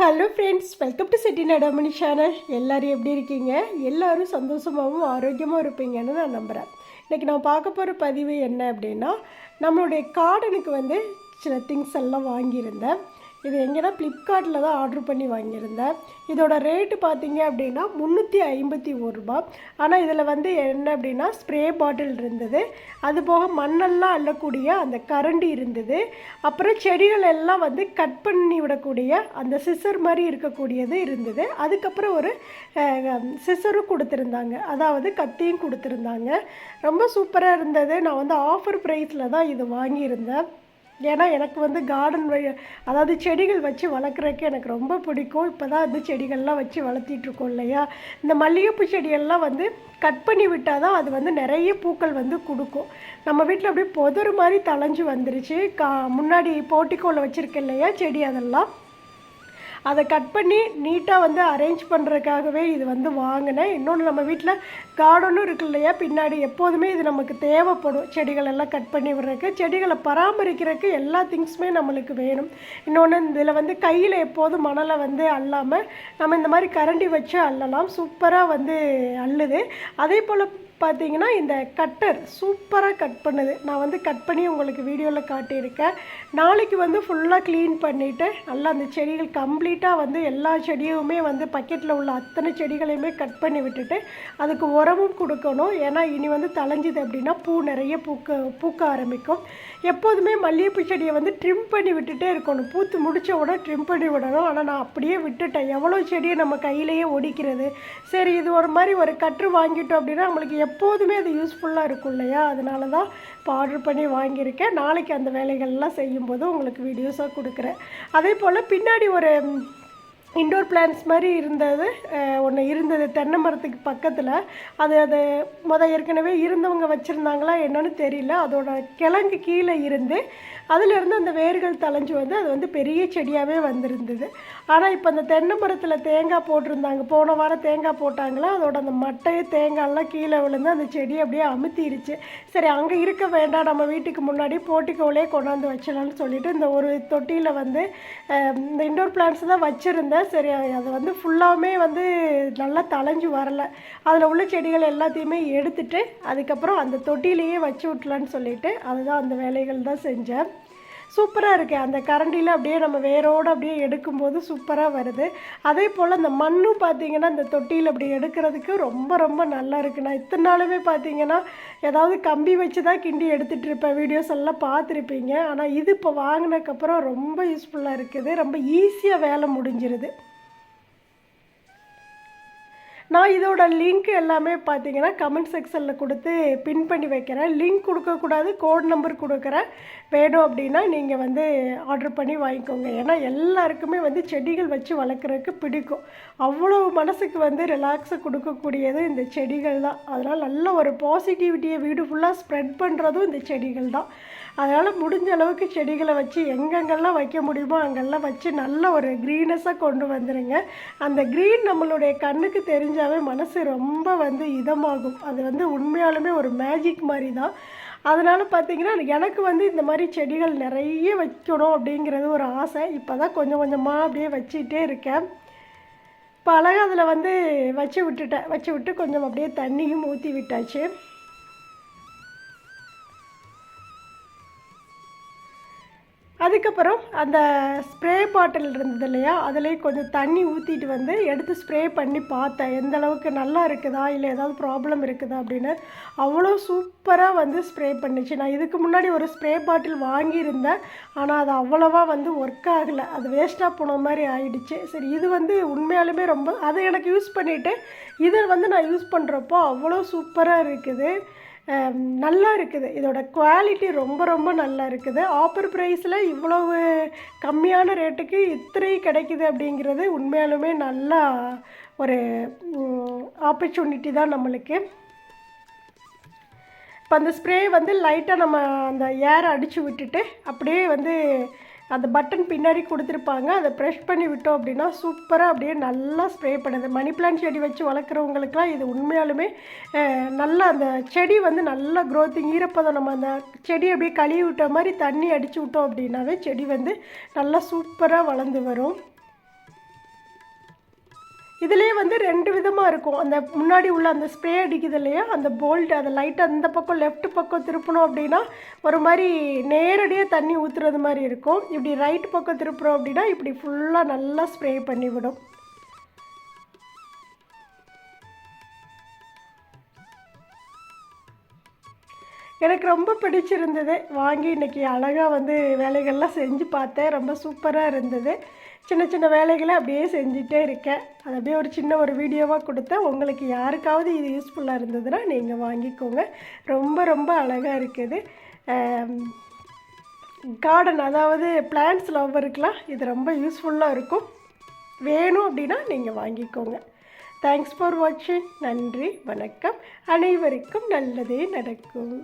Hello friends welcome to Chitti Nadamani channel எல்லோரும் எப்படி இருக்கீங்க? எல்லோரும் சந்தோஷமாகவும் ஆரோக்கியமாக இருப்பீங்கன்னு நான் நம்புகிறேன் இன்றைக்கி நான் பார்க்க போகிற பதிவு என்ன அப்படின்னா நம்மளுடைய கார்டனுக்கு வந்து சில திங்ஸ் எல்லாம் வாங்கியிருந்தேன். இது எங்கன்னா ஃப்ளிப்கார்ட்டில் தான் ஆர்டர் பண்ணி வாங்கியிருந்தேன். இதோட ரேட்டு பார்த்தீங்க அப்படின்னா முந்நூற்றி ஐம்பத்தி ஒரு ரூபா ஆனால் இதில் வந்து என்ன அப்படின்னா ஸ்ப்ரே பாட்டில் இருந்தது. அது போக மண்ணெல்லாம் அள்ளக்கூடிய அந்த கரண்டி இருந்தது. அப்புறம் செடிகள் எல்லாம் வந்து கட் பண்ணி விடக்கூடிய அந்த சிசர் மாதிரி இருக்கக்கூடியது இருந்தது. அதுக்கப்புறம் ஒரு சிசரும் கொடுத்துருந்தாங்க. அதாவது கத்தியும் கொடுத்துருந்தாங்க. ரொம்ப சூப்பராக இருந்தது. நான் வந்து ஆஃபர் ப்ரைஸில் தான் இது வாங்கியிருந்தேன். ஏன்னா எனக்கு வந்து கார்டன் வழி அதாவது செடிகள் வச்சு வளர்க்குறதுக்கு எனக்கு ரொம்ப பிடிக்கும். இப்போ தான் வந்து செடிகள்லாம் வச்சு வளர்த்திட்ருக்கோம் இல்லையா? இந்த மல்லிகைப்பூ செடியெல்லாம் வந்து கட் பண்ணி விட்டால் தான் அது வந்து நிறைய பூக்கள் வந்து கொடுக்கும். நம்ம வீட்டில் அப்படியே புதர் மாதிரி தளைஞ்சு வந்துருச்சு. கா முன்னாடி போட்டிக்கோவில் வச்சுருக்கேன் இல்லையா செடி அதெல்லாம்? அதை கட் பண்ணி நீட்டாக வந்து அரேஞ்ச் பண்ணுறதுக்காகவே இது வந்து வாங்கினேன். இன்னொன்று நம்ம வீட்டில் கார்டனும் இருக்கு இல்லையா? பின்னாடி எப்போதுமே இது நமக்கு தேவைப்படும். செடிகள் எல்லாம் கட் பண்ணி விடுறதுக்கு செடிகளை பராமரிக்கிறதுக்கு எல்லா திங்ஸுமே நம்மளுக்கு வேணும். இன்னொன்று இதில் வந்து கையில் எப்போதும் மணலை வந்து அல்லாமல் நம்ம இந்த மாதிரி கரண்டி வச்சு அள்ளலாம். சூப்பராக வந்து அள்ளுது. அதே போல் பார்த்தீங்கன்னா இந்த கட்டர் சூப்பராக கட் பண்ணுது. நான் வந்து கட் பண்ணி உங்களுக்கு வீடியோவில் காட்டியிருக்கேன். நாளைக்கு வந்து ஃபுல்லாக க்ளீன் பண்ணிவிட்டு நல்லா அந்த செடிகள் கம்ப்ளீட்டாக வந்து எல்லா செடியுமே வந்து பக்கெட்டில் உள்ள அத்தனை செடிகளையுமே கட் பண்ணி விட்டுட்டு அதுக்கு உரமும் கொடுக்கணும். ஏன்னா இனி வந்து தலைஞ்சிது அப்படின்னா பூ நிறைய பூக்க பூக்க ஆரம்பிக்கும். எப்போதுமே மல்லிகைப்பூ செடியை வந்து ட்ரிம் பண்ணி விட்டுட்டே இருக்கணும். பூத்து முடித்த உடனே ட்ரிம் பண்ணி விடணும். ஆனால் நான் அப்படியே விட்டுட்டேன். எவ்வளோ செடியை நம்ம கையிலேயே ஒடிக்கிறது? சரி இது ஒரு மாதிரி ஒரு கற்று வாங்கிட்டோம் அப்படின்னா நம்மளுக்கு எப்போதுமே அது யூஸ்ஃபுல்லாக இருக்கும் இல்லையா? அதனால தான் இப்போ ஆர்டர் பண்ணி வாங்கியிருக்கேன். நாளைக்கு அந்த வேலைகள்லாம் செய்யும்போது உங்களுக்கு வீடியோஸாக கொடுக்குறேன். அதே போல் பின்னாடி ஒரு இண்டோர் பிளான்ஸ் மாதிரி இருந்தது. ஒன்று இருந்தது தென்னை மரத்துக்கு பக்கத்தில். அது அது மொதல் ஏற்கனவே இருந்தவங்க வச்சுருந்தாங்களா என்னன்னு தெரியல. அதோட கிழங்கு கீழே இருந்து அதிலிருந்து அந்த வேர்கள் தளைஞ்சு வந்து அது வந்து பெரிய செடியாகவே வந்திருந்தது. ஆனால் இப்போ அந்த தென்னை மரத்தில் தேங்காய் போட்டிருந்தாங்க. போன வாரம் தேங்காய் போட்டாங்களா? அதோட அந்த மட்டையை தேங்காயெல்லாம் கீழே விழுந்து அந்த செடி அப்படியே அமுத்திருச்சு. சரி அங்கே இருக்க வேண்டாம். நம்ம வீட்டுக்கு முன்னாடி போட்டிக்கோலே கொண்டாந்து வச்சலாம்னு சொல்லிட்டு இந்த ஒரு தொட்டியில் வந்து இந்த இண்டோர் பிளான்ஸ் தான் வச்சுருந்தேன். சரி அது வந்து ஃபுல்லாகவுமே வந்து நல்லா தலைஞ்சு வரலை. அதில் உள்ள செடிகள் எல்லாத்தையுமே எடுத்துட்டு அதுக்கப்புறம் அந்த தொட்டிலேயே வச்சு விட்லான்னு சொல்லிட்டு அதுதான் அந்த வேலைகள் தான் செஞ்சேன். சூப்பராக இருக்குது அந்த கரண்டியில் அப்படியே நம்ம வேரோடு அப்படியே எடுக்கும்போது சூப்பராக வருது. அதே போல் அந்த மண்ணும் பார்த்தீங்கன்னா இந்த தொட்டியில் அப்படி எடுக்கிறதுக்கு ரொம்ப ரொம்ப நல்லா இருக்குது நான் இத்தனை நாளுமே பார்த்தீங்கன்னா ஏதாவது கம்பி வச்சு தான் கிண்டி எடுத்துகிட்டு இருப்பேன். வீடியோஸ் எல்லாம் பார்த்துருப்பீங்க. ஆனால் இது இப்போ வாங்கினதுக்கப்புறம் ரொம்ப யூஸ்ஃபுல்லாக இருக்குது. ரொம்ப ஈஸியாக வேலை முடிஞ்சிருது. நான் இதோட லிங்க் எல்லாமே பார்த்தீங்கன்னா கமெண்ட் செக்ஷனில் கொடுத்து பின் பண்ணி வைக்கிறேன். லிங்க் கொடுக்கக்கூடாது கோட் நம்பர் கொடுக்குறேன். வேணும் அப்படின்னா நீங்கள் வந்து ஆர்டர் பண்ணி வாங்கிக்கோங்க. ஏன்னா எல்லாருக்குமே வந்து செடிகள் வச்சு வளர்க்குறதுக்கு பிடிக்கும். அவ்வளோ மனசுக்கு வந்து ரிலாக்ஸை கொடுக்கக்கூடியது இந்த செடிகள் தான். அதனால் நல்ல ஒரு பாசிட்டிவிட்டியை வீடு ஃபுல்லாக ஸ்ப்ரெட் பண்ணுறதும் இந்த செடிகள் தான். அதனால் முடிஞ்ச அளவுக்கு செடிகளை வச்சு எங்கெங்கெல்லாம் வைக்க முடியுமோ அங்கெல்லாம் வச்சு நல்ல ஒரு க்ரீனஸாக கொண்டு வந்துடுங்க அந்த க்ரீன் நம்மளுடைய கண்ணுக்கு தெரிஞ்சாவே மனசு ரொம்ப வந்து இதமாகும். அது வந்து உண்மையாலுமே ஒரு மேஜிக் மாதிரி தான் அதனால் பார்த்தீங்கன்னா எனக்கு வந்து இந்த மாதிரி செடிகள் நிறைய வைக்கணும் அப்படிங்கிறது ஒரு ஆசை. இப்போ தான் கொஞ்சம் கொஞ்சமாக அப்படியே வச்சுக்கிட்டே இருக்கேன். இப்போ அழகாக அதில் வந்து வச்சு விட்டுட்டேன். வச்சு விட்டு கொஞ்சம் அப்படியே தண்ணியும் ஊற்றி விட்டாச்சு. அதுக்கப்புறம் அந்த ஸ்ப்ரே பாட்டில் இருந்தது இல்லையா? அதிலே கொஞ்சம் தண்ணி ஊற்றிட்டு வந்து எடுத்து ஸ்ப்ரே பண்ணி பார்த்தேன். எந்த அளவுக்கு நல்லா இருக்குதா? இல்லை ஏதாவது ப்ராப்ளம் இருக்குதா? அப்படின்னு அவ்வளோ சூப்பராக வந்து ஸ்ப்ரே பண்ணுச்சு. நான் இதுக்கு முன்னாடி ஒரு ஸ்ப்ரே பாட்டில் வாங்கியிருந்தேன். ஆனால் அது அவ்வளோவா வந்து ஒர்க் ஆகலை. அது வேஸ்ட்டாக போன மாதிரி ஆயிடுச்சு. சரி இது வந்து உண்மையாலுமே ரொம்ப அதை எனக்கு யூஸ் பண்ணிவிட்டு இதை வந்து நான் யூஸ் பண்ணுறப்போ அவ்வளோ சூப்பராக இருக்குது. நல்லா இருக்குது. இதோட குவாலிட்டி ரொம்ப ரொம்ப நல்லா இருக்குது. ஆஃபர் ப்ரைஸில் இவ்வளவு கம்மியான ரேட்டுக்கு இத்தனை கிடைக்குது அப்படிங்கிறது உண்மையாலுமே நல்லா ஒரு ஆப்பர்ச்சுனிட்டி தான் நம்மளுக்கு. இப்போ அந்த ஸ்ப்ரே வந்து லைட்டாக நம்ம அந்த ஏர் அடித்து விட்டுட்டு அப்படியே வந்து அந்த பட்டன் பின்னாடி கொடுத்துருப்பாங்க. அதை ப்ரெஷ் பண்ணி விட்டோம் அப்படின்னா சூப்பராக அப்படியே நல்லா ஸ்ப்ரே பண்ணுது. மணி பிளான்ட் செடி வச்சு வளர்க்குறவங்களுக்குலாம் இது உண்மையாலுமே நல்லா அந்த செடி வந்து நல்லா க்ரோத்திங் ஈரப்பதம் நம்ம அந்த செடி அப்படியே கழுவி விட்ட மாதிரி தண்ணி அடித்து விட்டோம் அப்படின்னாவே செடி வந்து நல்லா சூப்பராக வளர்ந்து வரும். இதுலேயே வந்து ரெண்டு விதமாக இருக்கும். அந்த முன்னாடி உள்ள அந்த ஸ்ப்ரே அடிக்குது இல்லையா அந்த போல்ட் அந்த லைட்டாக அந்த பக்கம் லெஃப்ட் பக்கம் திருப்பணும் அப்படின்னா ஒரு மாதிரி நேரடியாக தண்ணி ஊற்றுறது மாதிரி இருக்கும். இப்படி ரைட் பக்கம் திருப்புறோம் அப்படின்னா இப்படி ஃபுல்லாக நல்லா ஸ்ப்ரே பண்ணிவிடும். எனக்கு ரொம்ப பிடிச்சிருந்தது. வாங்கி இன்றைக்கி அழகாக வந்து வேலைகள்லாம் செஞ்சு பார்த்தேன். ரொம்ப சூப்பராக இருந்தது. சின்ன சின்ன வேலைகளை அப்படியே செஞ்சுட்டே இருக்கேன். அது அப்படியே ஒரு சின்ன ஒரு வீடியோவாக கொடுத்தேன். உங்களுக்கு யாருக்காவது இது யூஸ்ஃபுல்லாக இருந்ததுன்னா நீங்கள் வாங்கிக்கோங்க. ரொம்ப ரொம்ப அழகாக இருக்குது. கார்டன் அதாவது பிளான்ட்ஸ் லவ்வருக்கெலாம் இது ரொம்ப யூஸ்ஃபுல்லாக இருக்கும். வேணும் அப்படின்னா நீங்கள் வாங்கிக்கோங்க. தேங்க்ஸ் ஃபார் வாட்சிங் நன்றி வணக்கம். அனைவருக்கும் நல்லதே நடக்கும்.